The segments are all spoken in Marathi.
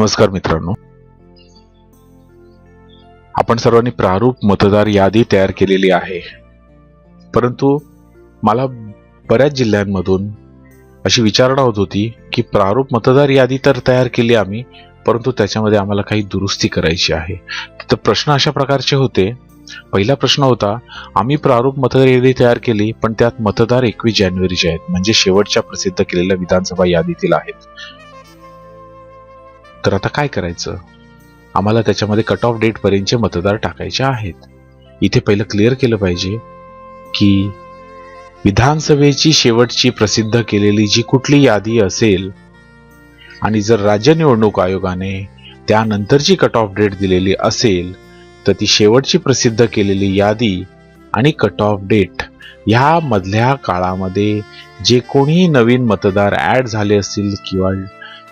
नमस्कार मित्रांनो. आपण सर्वांनी प्रारूप मतदार यादी तयार केलेली आहे. परंतु मला बऱ्याच जिल्ह्यांमधून अशी विचारणा होत होती की प्रारूप मतदार यादी तर तयार केली आम्ही परंतु त्याच्यामध्ये आम्हाला काही दुरुस्ती करायची आहे. तर प्रश्न अशा प्रकारचे होते. पहिला प्रश्न होता आम्ही प्रारूप मतदार यादी तयार केली पण त्यात मतदार एकवीस जानेवारीचे आहेत म्हणजे शेवटच्या प्रसिद्ध केलेल्या विधानसभा यादीतील आहेत. तर आता काय करायचं? आम्हाला त्याच्यामध्ये कट ऑफ डेटपर्यंतचे मतदार टाकायचे आहेत. इथे पहिलं क्लिअर केलं पाहिजे की विधानसभेची शेवटची प्रसिद्ध केलेली जी कुठली यादी असेल आणि जर राज्य निवडणूक आयोगाने त्यानंतरची कट ऑफ डेट दिलेली असेल तर ती शेवटची प्रसिद्ध केलेली यादी आणि कट ऑफ डेट ह्या मधल्या काळामध्ये जे कोणी नवीन मतदार ॲड झाले असतील किंवा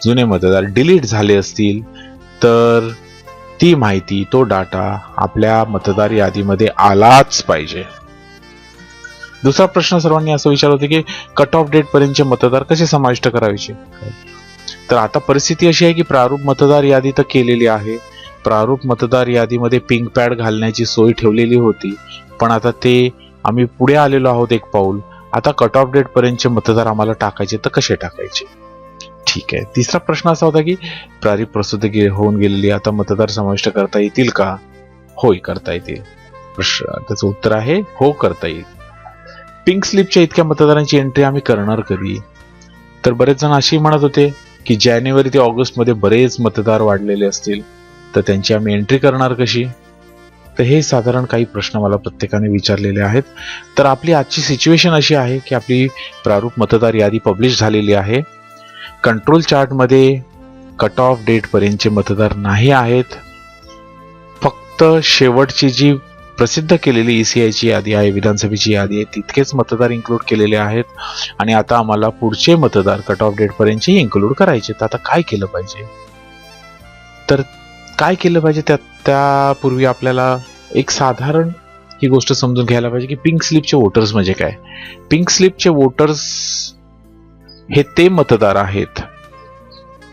जुने मतदार डिलीट झाले असतील तर ती माहिती तो डाटा आपल्या मतदार यादीमध्ये आलाच पाहिजे. दुसरा प्रश्न सर्वांनी असं विचार होता की कट ऑफ डेट पर्यंतचे मतदार कसे समाविष्ट करायचे? तर आता परिस्थिती अशी आहे की प्रारूप मतदार यादी तर केलेली आहे. प्रारूप मतदार यादीमध्ये पिंक पॅड घालण्याची सोय ठेवलेली होती. पण आता ते आम्ही पुढे आलेलो आहोत एक पाऊल. आता कट ऑफ डेट पर्यंतचे मतदार आम्हाला टाकायचे तर कसे टाकायचे? ठीक आहे. तिसरा प्रश्न असा होता की प्रारूप प्रसिद्ध होऊन गेलेली आता मतदार समाविष्ट करता येतील का? होय करता येतील. प्रश्न त्याचं उत्तर आहे हो करता येईल. पिंक स्लिपच्या इतक्या मतदारांची एंट्री आम्ही करणार कधी? तर बरेच जण अशी म्हणत होते की जानेवारी ते ऑगस्टमध्ये बरेच मतदार वाढलेले असतील तर त्यांची आम्ही एंट्री करणार कशी? तर हे साधारण काही प्रश्न मला प्रत्येकाने विचारलेले आहेत. तर आपली आजची सिच्युएशन अशी आहे की आपली प्रारूप मतदार यादी पब्लिश झालेली आहे. कंट्रोल चार्टमध्ये कट ऑफ डेटपर्यंतचे मतदार नाही आहेत. फक्त शेवटची जी प्रसिद्ध केलेली ई सी आयची यादी आहे विधानसभेची यादी आहे तितकेच मतदार इन्क्लूड केलेले आहेत. आणि आता आम्हाला पुढचे मतदार कट ऑफ डेटपर्यंतचे इन्क्लूड करायचे तर आता काय केलं पाहिजे? तर काय केलं पाहिजे? त्या त्यापूर्वी आपल्याला एक साधारण ही गोष्ट समजून घ्यायला पाहिजे की पिंक स्लिपचे वोटर्स म्हणजे काय? पिंक स्लिपचे वोटर्स हे ते मतदार आहेत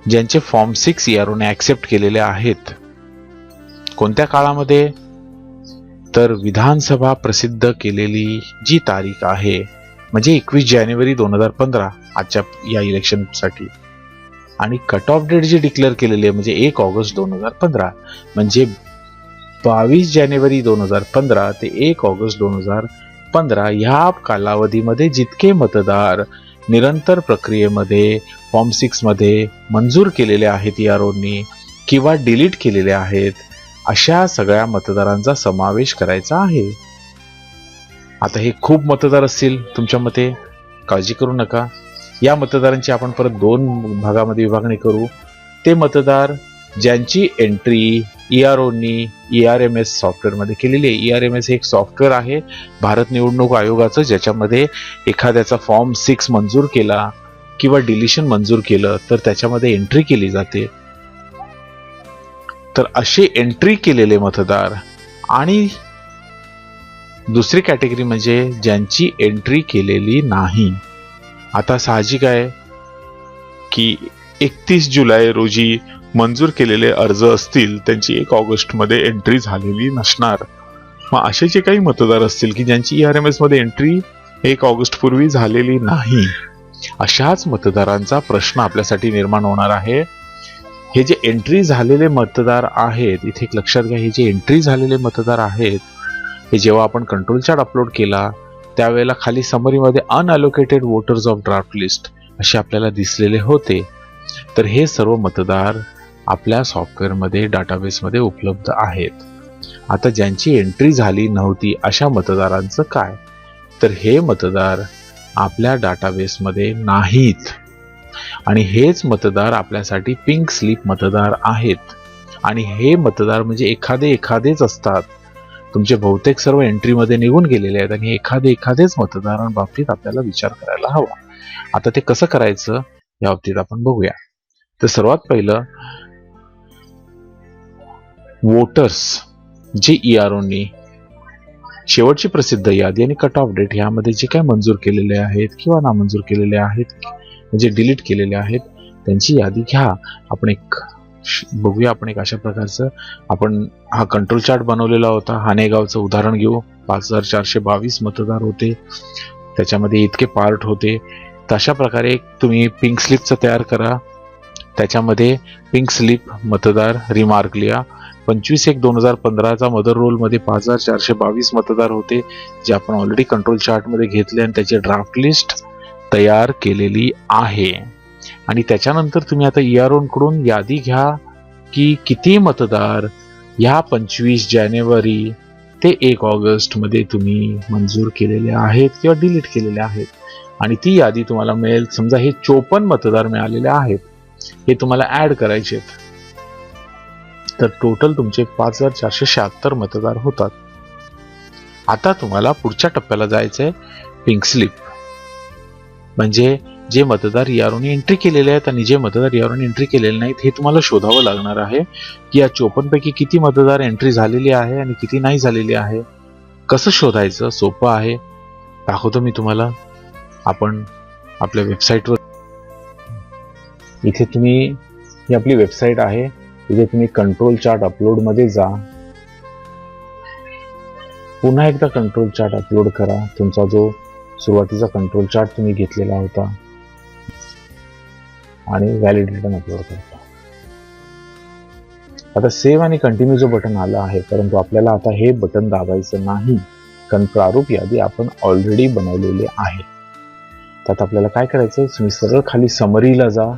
ज्यांचे फॉर्म सिक्स इआरओने ऍक्सेप्ट केलेले आहेत. कोणत्या काळामध्ये? तर विधानसभा प्रसिद्ध केलेली जी तारीख आहे म्हणजे एकवीस जानेवारी दोन हजार पंधरा आजच्या या इलेक्शनसाठी. आणि कट ऑफ डेट जी डिक्लेअर केलेली आहे म्हणजे एक ऑगस्ट दोन हजार पंधरा म्हणजे बावीस जानेवारी दोन हजार पंधरा ते एक ऑगस्ट दोन हजार पंधरा ह्या कालावधीमध्ये जितके मतदार निरंतर प्रक्रियेमध्ये फॉर्म सिक्समध्ये मंजूर केलेले आहेत यारोनी किंवा डिलीट केलेले आहेत अशा सगळ्या मतदारांचा समावेश करायचा आहे. आता हे खूप मतदार असतील तुमच्या मते काळजी करू नका. या मतदारांची आपण परत दोन भागामध्ये विभागणी करू. ते मतदार ज्यांची एंट्री ईआरओनी ई आर एम एस सॉफ्टवेअरमध्ये केलेली आहे. ई आर एम एस हे एक सॉफ्टवेअर आहे. भारत निवडणूक आयोगाचं ज्याच्यामध्ये एखाद्याचा फॉर्म सिक्स मंजूर केला किंवा डिलिशन मंजूर केलं तर त्याच्यामध्ये एंट्री केली जाते. तर असे एंट्री केलेले मतदार आणि दुसरी कॅटेगरी म्हणजे ज्यांची एंट्री केलेली नाही. आता साहजिक आहे की एकतीस जुलै रोजी मंजूर केलेले अर्ज असतील त्यांची एक ऑगस्टमध्ये एंट्री झालेली नसणार. मग असे जे काही मतदार असतील की ज्यांची ई आर एम एसमध्ये एंट्री एक ऑगस्ट पूर्वी झालेली नाही अशाच मतदारांचा प्रश्न आपल्यासाठी निर्माण होणार आहे. हे जे एंट्री झालेले मतदार आहेत इथे एक लक्षात घ्या हे जे एंट्री झालेले मतदार आहेत हे जेव्हा आपण कंट्रोल चार्ट अपलोड केला त्यावेळेला खाली समरीमध्ये unallocated voters of draft list असे आपल्याला दिसलेले होते. तर हे सर्व मतदार आपल्या सॉफ्टवेअरमध्ये डाटाबेसमध्ये उपलब्ध आहेत. आता ज्यांची एंट्री झाली नव्हती अशा मतदारांचं काय? तर हे मतदार आपल्या डाटाबेसमध्ये नाहीत. आणि हेच मतदार आपल्यासाठी पिंक स्लिप मतदार आहेत. आणि हे मतदार म्हणजे एखादे एखादेच असतात. तुमचे बहुतेक सर्व एंट्रीमध्ये निघून गेलेले आहेत आणि एखादे एखादेच मतदारांबाबतीत आपल्याला विचार करायला हवा. आता ते कसं करायचं? या बाबतीत आपण बघूया. तर सर्वात पहिलं वोटर्स जे ईआरओनी शेवटची प्रसिद्ध यादी आणि कट ऑफ डेट यामध्ये जे काय मंजूर केलेले आहेत किंवा नामंजूर केलेले आहेत म्हणजे डिलीट केलेले आहेत त्यांची यादी घ्या. आपण एक श- बघूया आपण एक अशा प्रकारचं. आपण हा कंट्रोल चार्ट बनवलेला होता. हानेगावचं उदाहरण घेऊ. पाच हजार चारशे बावीस मतदार होते. त्याच्यामध्ये इतके पार्ट होते. तशा प्रकारे एक तुम्ही पिंक स्लिपचं तयार करा. त्याच्यामध्ये पिंक स्लिप मतदार रिमार्क लिहा. पंचवीस एक दोन हजार पंधराचा मदर रोलमध्ये पाच हजार चारशे बावीस मतदार होते जे आपण ऑलरेडी कंट्रोल चार्टमध्ये घेतले आणि त्याची ड्राफ्ट लिस्ट तयार केलेली आहे. आणि त्याच्यानंतर तुम्ही आता ई आर ओकडून यादी घ्या की किती मतदार ह्या पंचवीस जानेवारी ते एक ऑगस्टमध्ये तुम्ही मंजूर केलेले आहेत किंवा डिलीट केलेले आहेत. आणि ती यादी तुम्हाला मिळेल. समजा हे चोपन्न मतदार मिळालेले आहेत. हे तुम्हाला ऍड करायचे आहेत. तर टोटल तुमचे पाच हजार चारशे शहात्तर मतदार होतात. आता तुम्हाला पुढच्या टप्प्याला जायचंय पिंक स्लिप म्हणजे जे मतदार यारोने एंट्री केलेले आहेत आणि जे मतदार यारोने एंट्री केलेले नाहीत हे तुम्हाला शोधावं लागणार आहे की या चोपन्न पैकी किती मतदार एंट्री झालेली आहे आणि किती नाही झालेली आहे. कसं शोधायचं? सोपं आहे. दाखवतो मी तुम्हाला. आपण आपल्या वेबसाईटवर इथे तुम्ही ही आपली वेबसाईट आहे. इथे तुम्ही कंट्रोल चार्ट अपलोडमध्ये जा. पुन्हा एकदा कंट्रोल चार्ट अपलोड करा. तुमचा जो सुरुवातीचा कंट्रोल चार्ट तुम्ही घेतलेला होता. आणि व्हॅलिड रिटर्न अपलोड करता. आता सेव्ह आणि कंटिन्यू जो बटन आलं आहे परंतु आपल्याला आता हे बटन दाबायचं नाही. कारण प्रारूप यादी आपण ऑलरेडी बनवलेली आहे. त्यात आपल्याला काय करायचं तुम्ही सरळ खाली समरीला जा.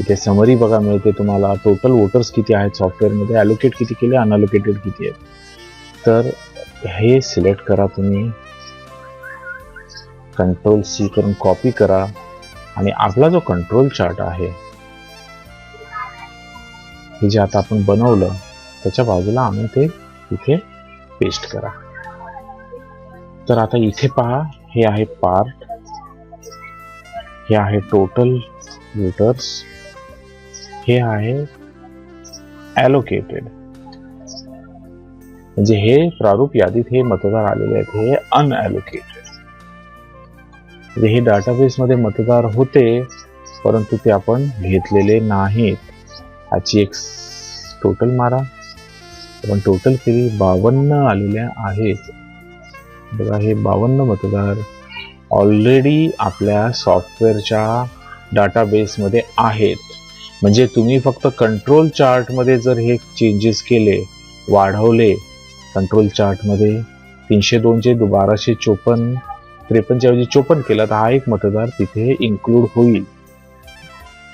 इथे समरी बघा मिळते तुम्हाला. टोटल वोटर्स किती आहेत सॉफ्टवेअरमध्ये ॲलोकेट किती केले? अनअलोकेटेड किती आहेत? तर हे सिलेक्ट करा तुम्ही. कंट्रोल सी करून कॉपी करा. आणि आपला जो कंट्रोल चार्ट आहे हे जे आता आपण बनवलं त्याच्या बाजूला आम्ही ते इथे पेस्ट करा. तर आता इथे पहा हे आहे पार्ट हे आहे टोटल वोटर्स हे आहे ॲलोकेटेड म्हणजे हे प्रारूप यादीत हे मतदार आलेले आहेत हे अनॲलोकेटेड म्हणजे हे डाटाबेसमध्ये मतदार होते परंतु ते आपण घेतलेले नाहीत. ह्याची एक टोटल मारा. आपण टोटल केली बावन्न आलेल्या आहेत. बघा हे बावन्न मतदार ऑलरेडी आपल्या सॉफ्टवेअरच्या डाटाबेसमध्ये आहेत. म्हणजे तुम्ही फक्त कंट्रोल चार्टमध्ये जर हे चेंजेस केले वाढवले कंट्रोल चार्टमध्ये तीनशे दोनशे बाराशे चोपन्न त्रेपन्नच्या ऐवजी चोपन्न केला तर हा एक मतदार तिथे इन्क्लूड होईल.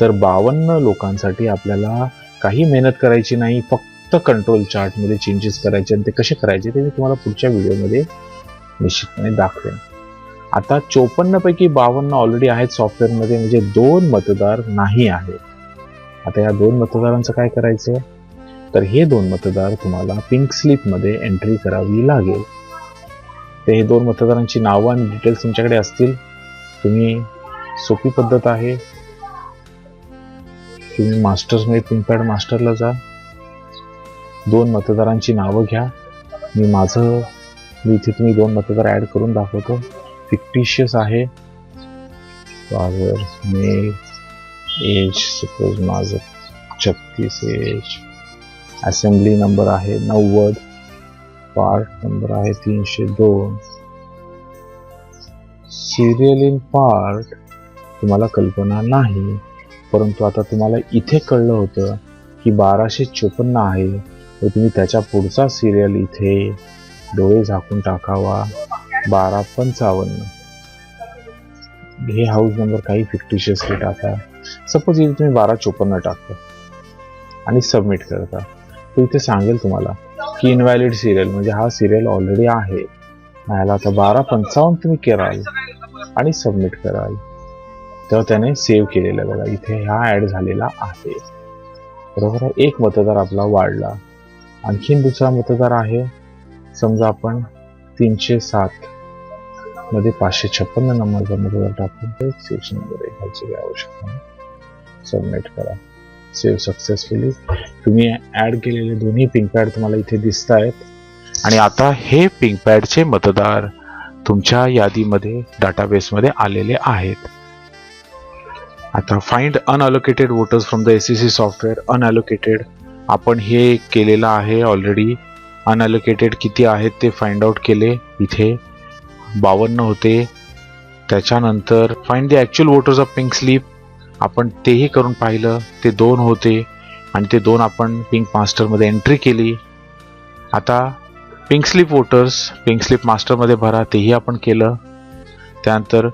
तर बावन्न लोकांसाठी आपल्याला काही मेहनत करायची नाही फक्त कंट्रोल चार्टमध्ये चेंजेस करायचे आणि ते कसे करायचे ते मी तुम्हाला पुढच्या व्हिडिओमध्ये निश्चितपणे दाखवेन. आता चोपन्नपैकी बावन्न ऑलरेडी आहेत सॉफ्टवेअरमध्ये म्हणजे दोन मतदार नाही आहेत. आता या दोन मतदारांचं काय करायचं तर हे दोन मतदार तुम्हाला पिंक स्लिपमध्ये एंट्री करावी लागेल. ते हे दोन मतदारांची नावं आणि डिटेल्स तुमच्याकडे असतील. तुम्ही सोपी पद्धत आहे. तुम्ही मास्टर्समध्ये पिनपॅड मास्टरला जा. दोन मतदारांची नावं घ्या. मी माझं मी इथे तुम्ही दोन मतदार ॲड करून दाखवतो. फिक्टिशियस आहे. पॉवर मी एज सपोज माझं छत्तीस एज. असेंब्ली नंबर आहे नव्वद. पार्ट नंबर आहे तीनशे दोन. सिरियल इन पार्ट तुम्हाला कल्पना नाही परंतु आता तुम्हाला इथे कळलं होतं की बाराशे चोपन्न आहे. तर तुम्ही त्याच्या पुढचा सिरियल इथे डोळे झाकून टाकावा. बारा पंचावन्न. हे हाऊस नंबर काही फिक्टिशियसली टाका सपोज इथे तुम्ही बारा चोपन्न टाकता. आणि सबमिट करता. तो इथे सांगेल तुम्हाला की इनव्हॅलिड सिरियल म्हणजे हा सिरियल ऑलरेडी आहे. ह्याला आता बारा पंचावन्न तुम्ही कराल आणि सबमिट कराल. तर त्याने सेव्ह केलेलं बघा. इथे हा ऍड झालेला आहे. बरोबर आहे? एक मतदार आपला वाढला. आणखीन दुसरा मतदार आहे. समजा आपण तीनशे सात मध्ये पाचशे छप्पन्न नंबरचा मतदार टाकून सेक्शन वगैरे घ्यायची आवश्यकता नाही. सबमिट करा. सेव्ह सक्सेसफुली तुम्ही ऍड केलेले दोन्ही पिंक पॅड तुम्हाला इथे दिसत आहेत आणि आता हे पिंकपॅडचे मतदार तुमच्या यादीमध्ये डाटाबेसमध्ये आलेले आहेत. आता find unallocated voters from the S C software unallocated आपण हे केलेलं आहे ऑलरेडी अनअलोकेटेड किती आहेत ते फाइंड आउट केले इथे. बावन्न होते. त्याच्यानंतर find the actual voters of pink slip आपण तेही करून पाहिलं ते दोन होते आणि ते दोन आपण पिंक मास्टरमध्ये एंट्री केली. आता pink slip voters pink slip मास्टरमध्ये भरा तेही आपण केलं. त्यानंतर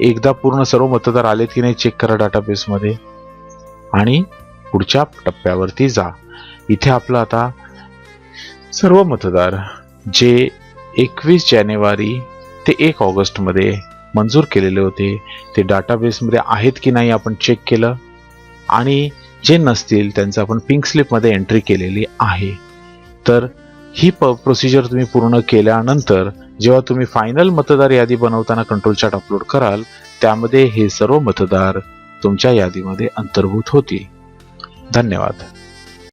एकदा पूर्ण सर्व मतदार आलेत की नाही चेक करा डाटाबेसमध्ये आणि पुढच्या टप्प्यावरती जा. इथे आपलं आता सर्व मतदार जे एकवीस जानेवारी ते एक ऑगस्टमध्ये मंजूर केलेले होते. ते डाटाबेसमध्ये आहेत की नाही आपण चेक केलं. आणि जे नसतील त्यांचं आपण पिंक स्लिपमध्ये एंट्री केलेली आहे. तर ही प प्रोसिजर तुम्ही पूर्ण केल्यानंतर जेव्हा तुम्ही फायनल मतदार यादी बनवताना कंट्रोल चार्ट अपलोड कराल त्यामध्ये हे सर्व मतदार तुमच्या यादीमध्ये अंतर्भूत होतील. धन्यवाद.